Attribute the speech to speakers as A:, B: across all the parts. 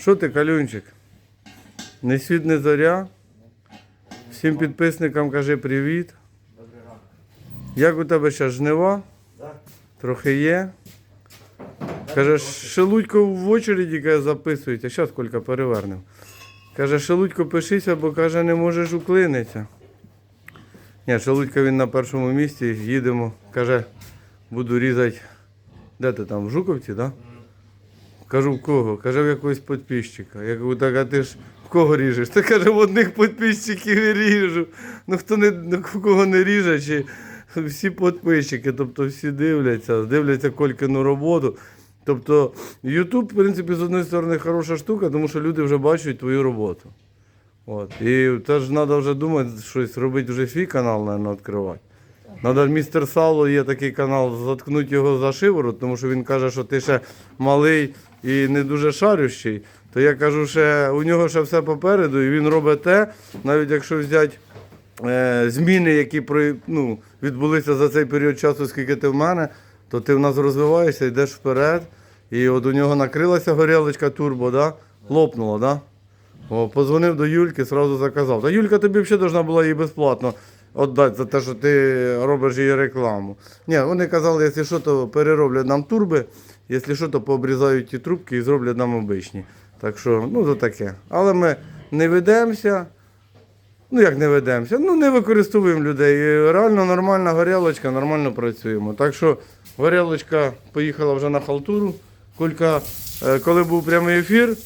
A: Що ти, Калюнчик? Не світ, не зоря. Всім підписникам кажи привіт. Як у тебе ще жнива? Трохи є. Каже, Шелудько в очереді записується. Зараз кілька перевернемо. Каже, Шелудько, пишися, бо каже, не можеш уклинитися. Ні, Шелудько він на першому місці, їдемо. Каже, буду різати. Де ти там? В Жуковці, так? Да? Кажу, в кого? Каже, в якогось підписчика. Я кажу, так, а ти ж в кого ріжеш? Та каже, в одних підписчиків ріжу. Ну хто не ну, кого не ріже, чи всі підписчики, тобто всі дивляться, дивляться Колькину роботу. Тобто YouTube, в принципі, з однієї сторони хороша штука, тому що люди вже бачать твою роботу. От. І теж треба вже думати, щось робити вже свій канал, мабуть, відкривати. Надо містер Сало є такий канал, заткнути його за шиворот, тому що він каже, що ти ще малий і не дуже шарющий. То я кажу, що у нього ще все попереду, і він робить те, навіть якщо взяти е, зміни, які ну, відбулися за цей період часу, скільки ти в мене, то ти в нас розвиваєшся, йдеш вперед. І от у нього накрилася горілочка турбо, да? лопнула, да? О, позвонив до Юльки, одразу заказав. Та Юлька тобі взагалі должна була їй безплатно віддати за те, що ти робиш її рекламу. Ні, вони казали, якщо що, то перероблять нам турби, якщо що, то пообрізають ті трубки і зроблять нам обичні. Так що, ну, то таке. Але ми не ведемося. Ну, як не ведемося? Ну, не використовуємо людей. Реально нормальна горілочка, нормально працюємо. Так що горілочка поїхала вже на халтуру. Колька, е, коли був прямий ефір,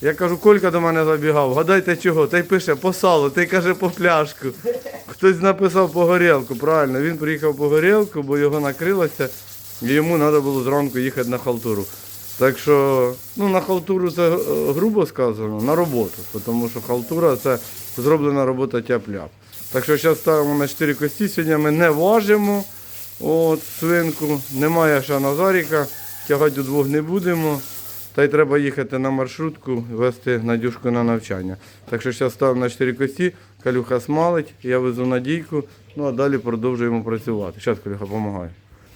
A: я кажу, Колька до мене забігав, гадайте чого? Та й пише по салу, та й каже по пляшку. Хтось написав по горілку, правильно. Він приїхав по горілку, бо його накрилося, і йому треба було зранку їхати на халтуру. Так що, ну на халтуру це е, грубо сказано, на роботу, тому що халтура це зроблена робота тяп-ляп. Так що зараз ставимо на 4 кості, сьогодні ми не важимо от, свинку, немає ще Назаріка, тягати удвох не будемо. Та й треба їхати на маршрутку, вести Надюшку на навчання. Так що зараз ставимо на 4 кості, Калюха смалить, я везу Надійку, ну а далі продовжуємо працювати. Зараз Калюха допомагає.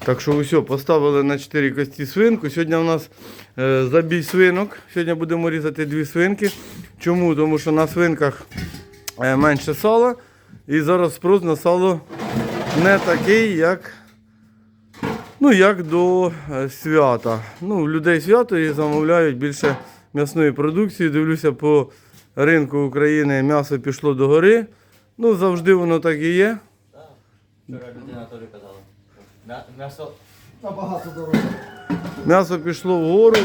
A: Так що усе, поставили на 4 кості свинку. Сьогодні у нас е, забій свинок. Сьогодні будемо різати дві свинки. Чому? Тому що на свинках е, менше сала. І зараз спрос на сало не такий, як, ну, як до е, свята. Ну, людей свято і замовляють більше м'ясної продукції. Дивлюся, по ринку України м'ясо пішло до гори. Ну, завжди воно так і є.
B: Вчора людина теж казала. М'я- М'ясо.
C: Набагато дорого.
A: М'ясо пішло вгору.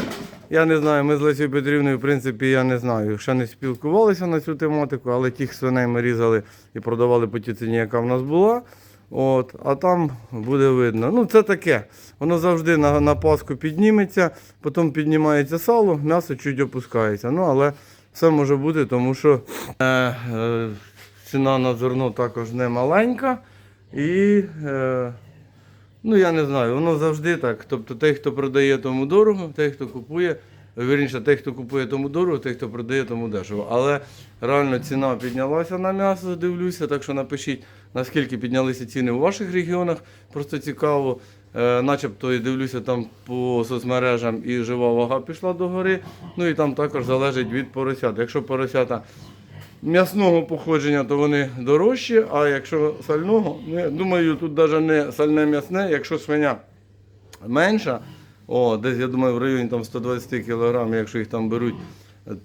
A: Я не знаю, ми з Лесією Петрівною, в принципі, я не знаю. Ще не спілкувалися на цю тематику, але тих свиней ми різали і продавали по тій ціні, яка в нас була. От, а там буде видно. Ну, це таке. Воно завжди на, на Пасху підніметься, потім піднімається сало, м'ясо чуть опускається. Ну, але все може бути, тому що е, е, ціна на зерно також не маленька. І е, Ну, я не знаю, воно завжди так. Тобто той, хто продає, тому дорого, той, хто купує, вірніше, той, хто купує, тому дорого, той, хто продає, тому дешево. Але реально ціна піднялася на м'ясо, дивлюся, так що напишіть, наскільки піднялися ціни у ваших регіонах. Просто цікаво. Е, начебто і дивлюся там по соцмережам і жива вага пішла до гори. Ну і там також залежить від поросят. Якщо поросята м'ясного походження, то вони дорожчі, а якщо сального, ну, я думаю, тут навіть не сальне м'ясне, якщо свиня менша, о, десь я думаю, в районі там 120 кг, якщо їх там беруть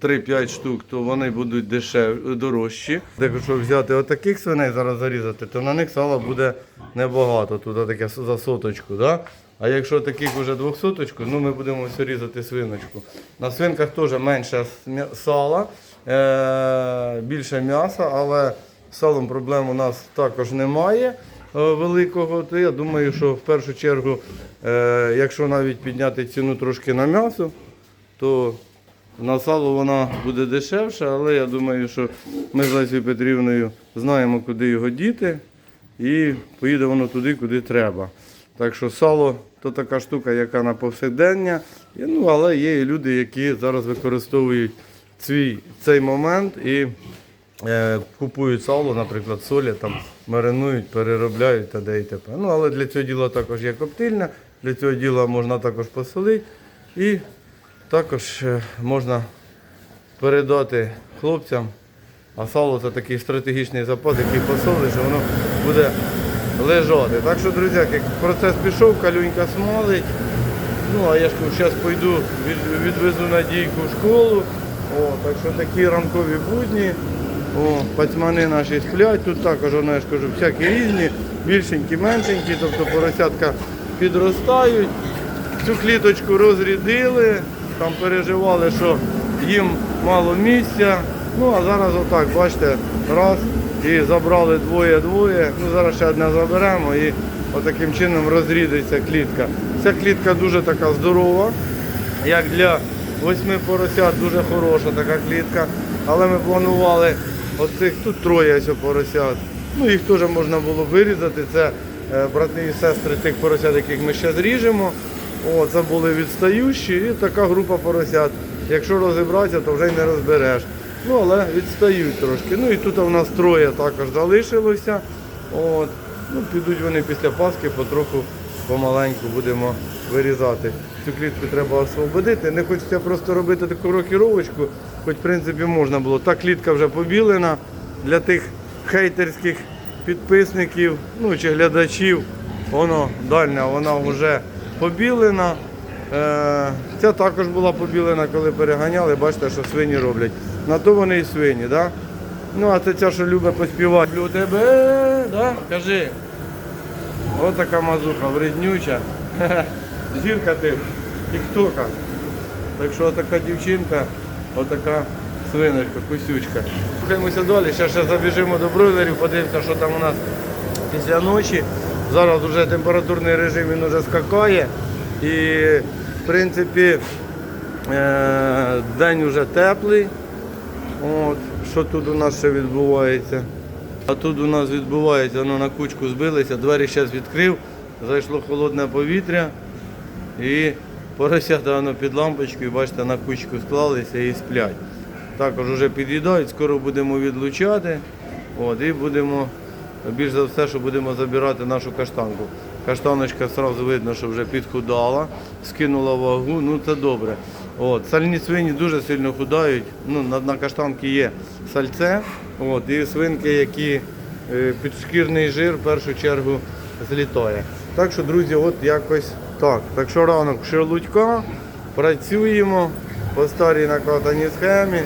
A: 3-5 штук, то вони будуть дешев, дорожчі. Якщо взяти отаких свиней зараз зарізати, то на них сала буде небагато, тут таке за соточку. Да? А якщо таких вже двохсоточку, ну ми будемо все різати свиночку. На свинках теж менше сала, більше м'яса, але салом проблем у нас також немає е, великого. То я думаю, що в першу чергу, е- якщо навіть підняти ціну трошки на м'ясо, то на сало вона буде дешевша, але я думаю, що ми з Лесією Петрівною знаємо, куди його діти, і поїде воно туди, куди треба. Так що сало то така штука, яка на повсякдення. Ну, але є і люди, які зараз використовують свій, цей момент і е, купують сало, наприклад, солі, там, маринують, переробляють та де і т.п. Ну, але для цього діла також є коптильня, для цього діла можна також посолити. І також е, можна передати хлопцям. А сало це такий стратегічний запас, який посолиш, що воно буде лежати. Так що, друзі, як процес пішов, калюнька смалить. Ну, а я ж зараз пойду, відвезу Надійку в школу. О, так що такі ранкові будні. О, пацьмани наші сплять. Тут також, я ж кажу, всякі різні, більшенькі, меншенькі, тобто поросятка підростають. Цю кліточку розрядили, там переживали, що їм мало місця. Ну а зараз отак, бачите, раз і забрали двоє-двоє. Ну зараз ще одне заберемо і отаким чином розрідиться клітка. Ця клітка дуже така здорова, як для восьми поросят дуже хороша така клітка. Але ми планували оцих тут троє ось поросят. Ну їх теж можна було вирізати. Це е, брати і сестри тих поросят, яких ми ще зріжемо. О, це були відстаючі і така група поросят. Якщо розібратися, то вже й не розбереш. Ну, але відстають трошки. Ну і тут у нас троє також залишилося. От. Ну, підуть вони після Пасхи потроху помаленьку будемо вирізати. Цю клітку треба освободити. Не хочеться просто робити таку рокіровочку, хоч в принципі можна було. Та клітка вже побілена для тих хейтерських підписників, ну чи глядачів. Воно дальня, вона вже побілена. Е, Ця також була побілена, коли переганяли. Бачите, що свині роблять. На то вони і свині, да? Ну, а це ця, що любить поспівати. Люблю тебе, да? Кажи. Ось така мазуха, вреднюча. Зірка ти, тіктока. Так що така дівчинка, отака свиночка, кусючка. Рухаємося далі, ще, ще забіжимо до бройлерів, подивимося, що там у нас після ночі. Зараз вже температурний режим він вже скакає. І в принципі е, день вже теплий. От, що тут у нас ще відбувається? А тут у нас відбувається, воно на кучку збилися, двері зараз відкрив, зайшло холодне повітря і поросята воно під лампочкою, бачите, на кучку склалися і сплять. Також вже під'їдають, скоро будемо відлучати. От, і будемо, більш за все, що будемо забирати нашу каштанку. Каштаночка одразу видно, що вже підхудала, скинула вагу, ну це добре. От, сальні свині дуже сильно худають. Ну, на, на каштанки є сальце. От, і свинки, які е, підшкірний жир в першу чергу злітає. Так що, друзі, от якось так. Так що ранок шерлудька, працюємо по старій накладаній схемі.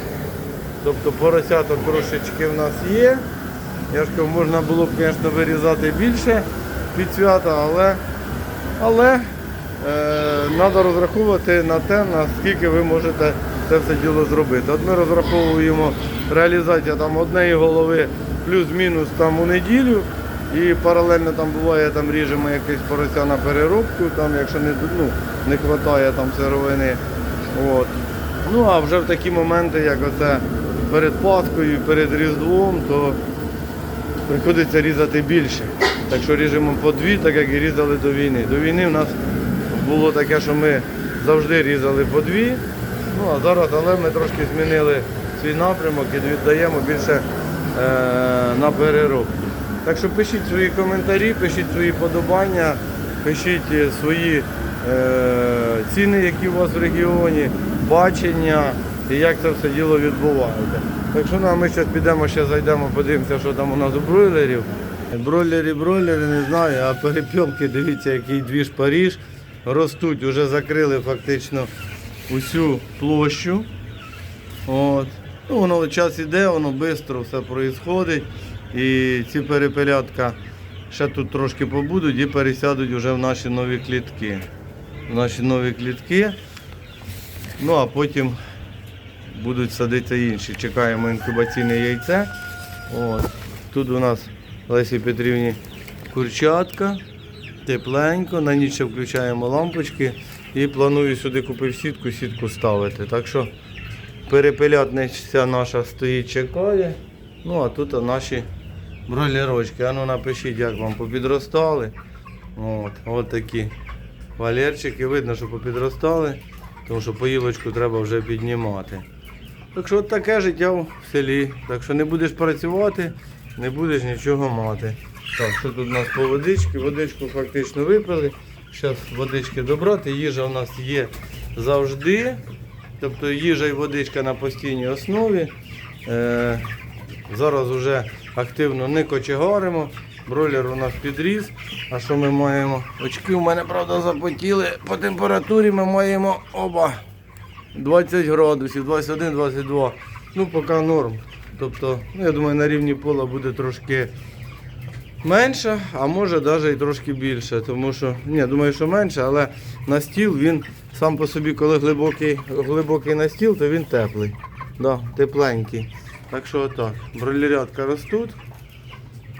A: Тобто поросяток трошечки в нас є. Я ж кажу, можна було б, звісно, вирізати більше під свята, але, але треба розраховувати на те, наскільки ви можете це все діло зробити. От ми розраховуємо реалізація там однієї голови плюс-мінус там у неділю. І паралельно там буває, там ріжемо якесь порося на переробку, там, якщо не, ну, не вистачає там сировини. От. Ну а вже в такі моменти, як оце перед Паскою, перед Різдвом, то приходиться різати більше. Так що ріжемо по дві, так як і різали до війни. До війни в нас було таке, що ми завжди різали по дві. Ну а зараз, але ми трошки змінили свій напрямок і віддаємо більше е, на переробку. Так що пишіть свої коментарі, пишіть свої подобання, пишіть е, свої е, ціни, які у вас в регіоні, бачення і як це все діло відбувається. Так що ну, ми зараз підемо, ще зайдемо, подивимося, що там у нас у бройлерів. Бройлери, бройлери, не знаю, а перепілки, дивіться, який двіж Паріж. Ростуть, вже закрили фактично усю площу. От. Ну, воно час іде, воно швидко все відбувається. І ці перепелятка ще тут трошки побудуть і пересядуть вже в наші нові клітки. В наші нові клітки. Ну а потім будуть садитися інші. Чекаємо інкубаційне яйце. От. Тут у нас Лесі Петрівні курчатка. Тепленько, на ніч включаємо лампочки і планую сюди купив сітку, сітку ставити. Так що перепелятниця наша стоїть, чекає. Ну а тут наші бройлерочки. А ну напишіть, як вам попідростали. От, от такі валерчики. Видно, що попідростали, тому що поїлочку треба вже піднімати. Так що от таке життя в селі. Так що не будеш працювати, не будеш нічого мати. Так, що тут у нас по водички? Водичку фактично випили. Зараз водички добрати. Їжа у нас є завжди. Тобто їжа і водичка на постійній основі. Е, зараз вже активно не кочегаримо. Бройлер у нас підріс. А що ми маємо? Очки у мене, правда, запотіли. По температурі ми маємо оба 20 градусів, 21-22. Ну, поки норм. Тобто, ну, я думаю, на рівні пола буде трошки менше, а може навіть і трошки більше. Тому що, ні, думаю, що менше, але на стіл він сам по собі, коли глибокий, глибокий на стіл, то він теплий. Да, тепленький. Так що отак. Бройлерятка ростуть,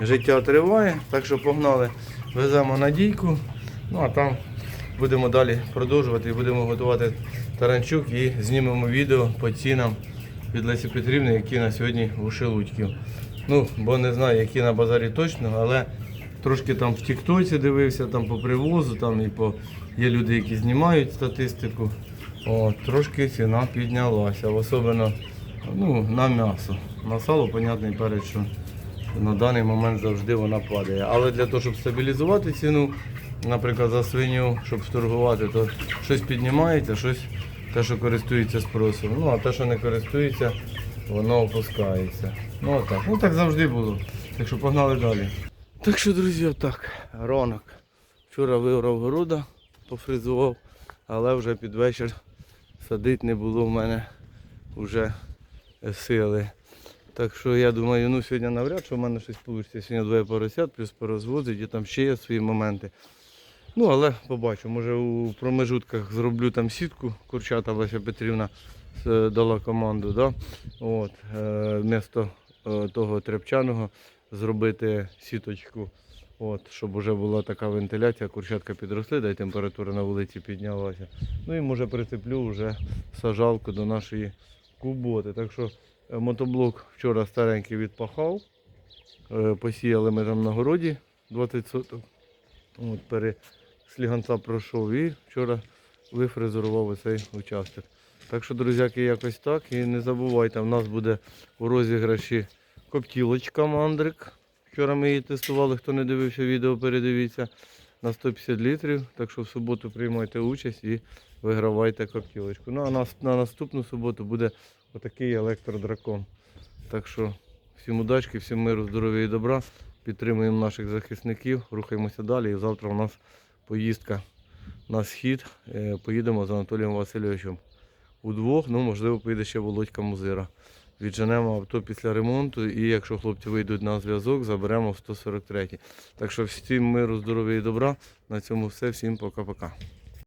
A: життя триває, так що погнали, веземо на дійку. Ну а там будемо далі продовжувати і будемо готувати таранчук і знімемо відео по цінам від Лесі Петрівни, які на сьогодні у Шелудьків. Ну, бо не знаю, які на базарі точно, але трошки там в Тіктоці дивився, там по привозу, там і по є люди, які знімають статистику. О, трошки ціна піднялася, особливо ну, на м'ясо. На сало, понятний перець, що на даний момент завжди вона падає. Але для того, щоб стабілізувати ціну, наприклад, за свиню, щоб торгувати, то щось піднімається, щось те, що користується спросом. Ну, а те, що не користується, воно опускається. Ну отак. Ну так завжди було. Так що погнали далі. Так що, друзі, отак. Ранок. Вчора виграв города, пофризував, але вже під вечір садити не було в мене вже сили. Так що я думаю, ну сьогодні навряд чи в мене щось вийде. Сьогодні двоє поросят, плюс порозвозить, і там ще є свої моменти. Ну, але побачу, може у промежутках зроблю там сітку, курчата Леся Петрівна е, дала команду, да? От, е, вмісто е, того тряпчаного зробити сіточку, от, щоб вже була така вентиляція, курчатка підросли, да й температура на вулиці піднялася. Ну і може прицеплю вже сажалку до нашої куботи. Так що е, мотоблок вчора старенький відпахав. Е, Посіяли ми там на городі 20 соток. От, пере, пройшов і вчора вифрезерував оцей участок. Так що, друзяки, якось так. І не забувайте, в нас буде у розіграші коптілочка мандрик. Вчора ми її тестували, хто не дивився відео, передивіться на 150 літрів. Так що в суботу приймайте участь і вигравайте коптілочку. Ну а на, на наступну суботу буде отакий електродракон. Так що всім удачки, всім миру, здоров'я і добра. Підтримуємо наших захисників, рухаємося далі. І завтра у нас поїздка на схід. Е, Поїдемо з Анатолієм Васильовичем удвох. Ну, можливо, поїде ще Володька Музира. Відженемо авто після ремонту і якщо хлопці вийдуть на зв'язок, заберемо в 143. Так що всім миру, здоров'я і добра. На цьому все. Всім пока-пока.